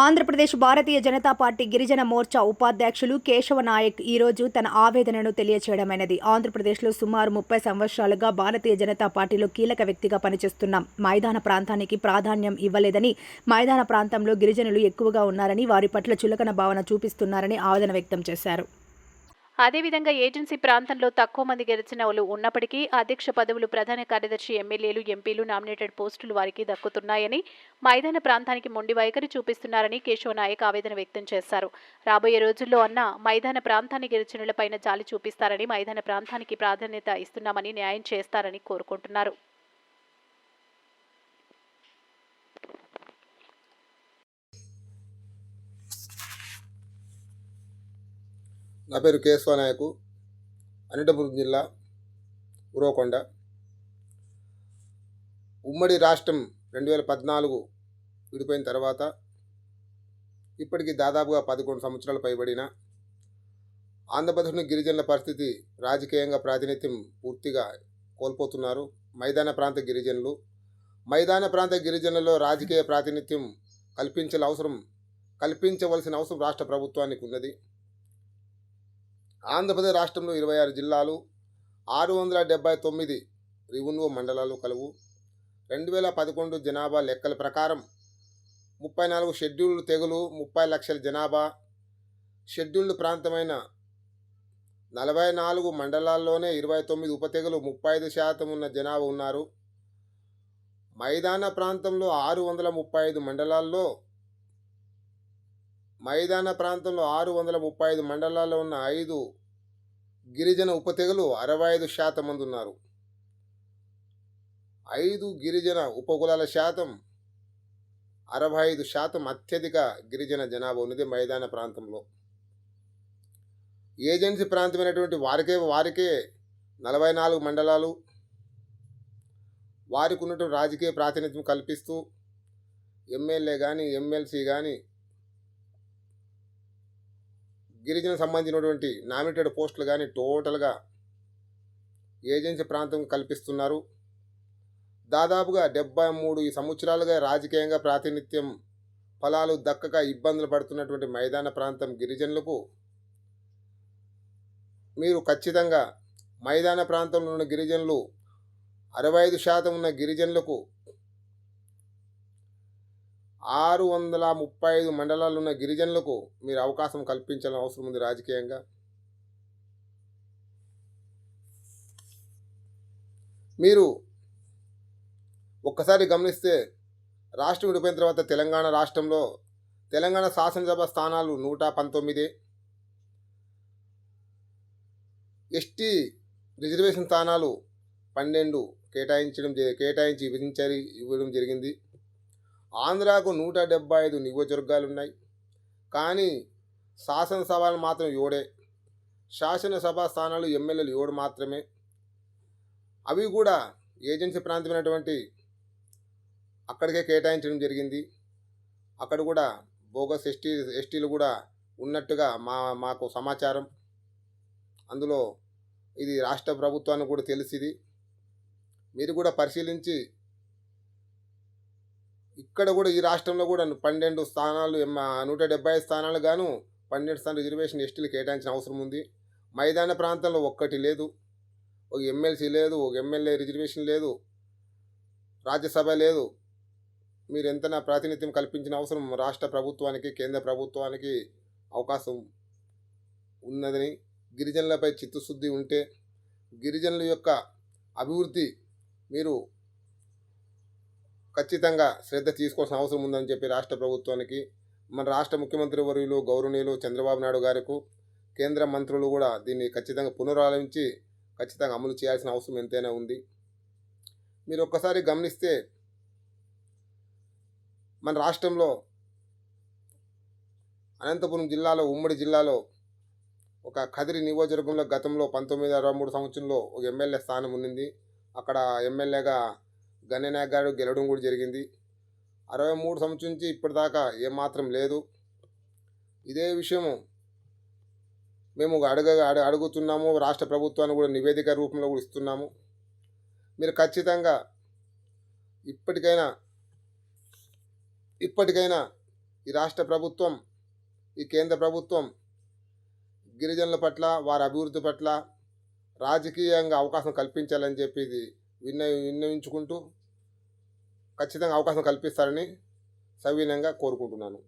Andhra Pradesh Bharatiya Janata party గిరిజన మోర్చా ఉపాధ్యక్షులు కేశవ నాయక్ ఈ రోజు తన ఆవేదనను తెలియచేయడమైనది. ఆంధ్రప్రదేశ్లో సుమారు ముప్పై సంవత్సరాలుగా భారతీయ జనతా పార్టీలో కీలక వ్యక్తిగా పనిచేస్తున్నాం మైదాన ప్రాంతానికి ప్రాధాన్యం ఇవ్వలేదని మైదాన ప్రాంతంలో గిరిజనులు ఎక్కువగా ఉన్నారని వారి పట్ల చులకన భావన చూపిస్తున్నారని ఆవేదన వ్యక్తం చేశారు. అదేవిధంగా ఏజెన్సీ ప్రాంతంలో తక్కువ మంది గెలిచిన వాళ్ళు ఉన్నప్పటికీ అధ్యక్ష పదవులు ప్రధాన కార్యదర్శి ఎమ్మెల్యేలు ఎంపీలు నామినేటెడ్ పోస్టులు వారికి దక్కుతున్నాయని మైదాన ప్రాంతానికి మొండి వైఖరి చూపిస్తున్నారని కేశవ నాయక్ ఆవేదన వ్యక్తం చేశారు. రాబోయే రోజుల్లో అన్న మైదాన ప్రాంతాన్ని గెలిచినలపైన జాలి చూపిస్తారని మైదాన ప్రాంతానికి ప్రాధాన్యత ఇస్తున్నామని న్యాయం చేస్తారని కోరుకుంటున్నారు. నా పేరు కేశవ నాయకు అనంతపురం జిల్లా ఉరవకొండ. ఉమ్మడి రాష్ట్రం రెండు వేల పద్నాలుగు విడిపోయిన తర్వాత ఇప్పటికి దాదాపుగా పదకొండు సంవత్సరాలు పైబడిన ఆంధ్రప్రదేశ్లోని గిరిజనుల పరిస్థితి రాజకీయంగా ప్రాతినిధ్యం పూర్తిగా కోల్పోతున్నారు. మైదాన ప్రాంత గిరిజనులు మైదాన ప్రాంత గిరిజనులలో రాజకీయ ప్రాతినిధ్యం కల్పించాల అవసరం కల్పించవలసిన అవసరం రాష్ట్ర ప్రభుత్వానికి ఉన్నది. ఆంధ్రప్రదేశ్ రాష్ట్రంలో ఇరవై ఆరు జిల్లాలు ఆరు వందల డెబ్బై తొమ్మిది రెవెన్యూ మండలాలు కలవు. రెండు వేల పదకొండు జనాభా లెక్కల ప్రకారం ముప్పై నాలుగు షెడ్యూల్డ్ తెగులు ముప్పై లక్షల జనాభా. షెడ్యూల్డ్ ప్రాంతమైన నలభై నాలుగు మండలాల్లోనే ఇరవై తొమ్మిది ఉప తెగులు ముప్పై ఐదు శాతం ఉన్న జనాభా ఉన్నారు. మైదాన ప్రాంతంలో ఆరు వందల ముప్పై ఐదు మండలాల్లో మైదాన ప్రాంతంలో ఆరు వందల ముప్పై ఐదు మండలాల్లో ఉన్న ఐదు గిరిజన ఉపతెగలు అరవై ఐదు శాతం మంది ఉన్నారు. ఐదు గిరిజన ఉపకులాల శాతం అరవై ఐదు శాతం అత్యధిక గిరిజన జనాభా ఉన్నది మైదాన ప్రాంతంలో. ఏజెన్సీ ప్రాంతమైనటువంటి వారికే వారికే నలభై నాలుగు మండలాలు వారికి ఉన్నటువంటి రాజకీయ ప్రాతినిధ్యం కల్పిస్తూ ఎమ్మెల్యే కానీ ఎమ్మెల్సీ కానీ గిరిజన సంబంధించినటువంటి నామినేటెడ్ పోస్టులు కానీ టోటల్గా ఏజెన్సీ ప్రాంతం కల్పిస్తున్నారు. దాదాపుగా డెబ్బై మూడు ఈ సంవత్సరాలుగా రాజకీయంగా ప్రాతినిధ్యం ఫలాలు దక్కక ఇబ్బందులు పడుతున్నటువంటి మైదాన ప్రాంతం గిరిజనులకు మీరు ఖచ్చితంగా మైదాన ప్రాంతంలో ఉన్న గిరిజనులు అరవై ఐదు శాతం ఉన్న గిరిజనులకు ఆరు వందల ముప్పై ఐదు మండలాలు ఉన్న గిరిజనులకు మీరు అవకాశం కల్పించాలని అవసరం ఉంది రాజకీయంగా? మీరు ఒక్కసారి గమనిస్తే రాష్ట్రం విడిపోయిన తర్వాత తెలంగాణ రాష్ట్రంలో తెలంగాణ శాసనసభ స్థానాలు నూట పంతొమ్మిది. ఎస్టీ రిజర్వేషన్ స్థానాలు పన్నెండు కేటాయించడం కేటాయించి విభజించారు ఇవ్వడం జరిగింది. ఆంధ్రాకు నూట డెబ్బై ఐదు నియోజకవర్గాలు ఉన్నాయి కానీ శాసనసభలు మాత్రం ఏడే శాసనసభ స్థానాలు ఎమ్మెల్యేలు ఏడు మాత్రమే? అవి కూడా ఏజెన్సీ ప్రాంతమైనటువంటి అక్కడికే కేటాయించడం జరిగింది. అక్కడ కూడా బోగస్ ఎస్టీ ఎస్టీలు కూడా ఉన్నట్టుగా మా మాకు సమాచారం. అందులో ఇది రాష్ట్ర ప్రభుత్వానికి కూడా తెలిసింది. మీరు కూడా పరిశీలించి ఇక్కడ కూడా ఈ రాష్ట్రంలో కూడా పన్నెండు స్థానాలు నూట డెబ్బై స్థానాలు గాను పన్నెండు స్థానాలు రిజర్వేషన్ ఎస్టీలు కేటాయించిన అవసరం ఉంది. మైదాన ప్రాంతంలో ఒక్కటి లేదు. ఒక ఎమ్మెల్సీ లేదు ఒక ఎమ్మెల్యే రిజర్వేషన్ లేదు. రాజ్యసభ లేదు. మీరు ఎంత ప్రాతినిధ్యం కల్పించిన అవసరం రాష్ట్ర ప్రభుత్వానికి కేంద్ర ప్రభుత్వానికి అవకాశం ఉన్నదని గిరిజనులపై చిత్తశుద్ధి ఉంటే గిరిజనుల యొక్క అభివృద్ధి మీరు ఖచ్చితంగా శ్రద్ధ తీసుకోవాల్సిన అవసరం ఉందని చెప్పి రాష్ట్ర ప్రభుత్వానికి మన రాష్ట్ర ముఖ్యమంత్రి వర్యులు గౌరవనీయులు చంద్రబాబు నాయుడు గారికి కేంద్ర మంత్రులు కూడా దీన్ని ఖచ్చితంగా పునరాలోచించి ఖచ్చితంగా అమలు చేయాల్సిన అవసరం ఎంతైనా ఉంది. మీరు ఒక్కసారి గమనిస్తే మన రాష్ట్రంలో అనంతపురం జిల్లాలో ఉమ్మడి జిల్లాలో ఒక కదిరి నియోజకవర్గంలో గతంలో పంతొమ్మిది అరవై మూడు సంవత్సరంలో ఒక ఎమ్మెల్యే స్థానం ఉన్నింది. అక్కడ ఎమ్మెల్యేగా గణనాయక్ గారు గెలవడం కూడా జరిగింది. అరవై మూడు సంవత్సరం నుంచి ఇప్పటిదాకా ఏమాత్రం లేదు. ఇదే విషయము మేము అడగ అడుగుతున్నాము. రాష్ట్ర ప్రభుత్వాన్ని కూడా నివేదిక రూపంలో కూడా ఇస్తున్నాము. మీరు ఖచ్చితంగా ఇప్పటికైనా ఇప్పటికైనా ఈ రాష్ట్ర ప్రభుత్వం ఈ కేంద్ర ప్రభుత్వం గిరిజనుల పట్ల వారి అభివృద్ధి పట్ల రాజకీయంగా అవకాశం కల్పించాలని చెప్పి విన్న విన్నవించుకుంటూ ఖచ్చితంగా అవకాశం కల్పిస్తారని సవినయంగా కోరుకుంటున్నాను.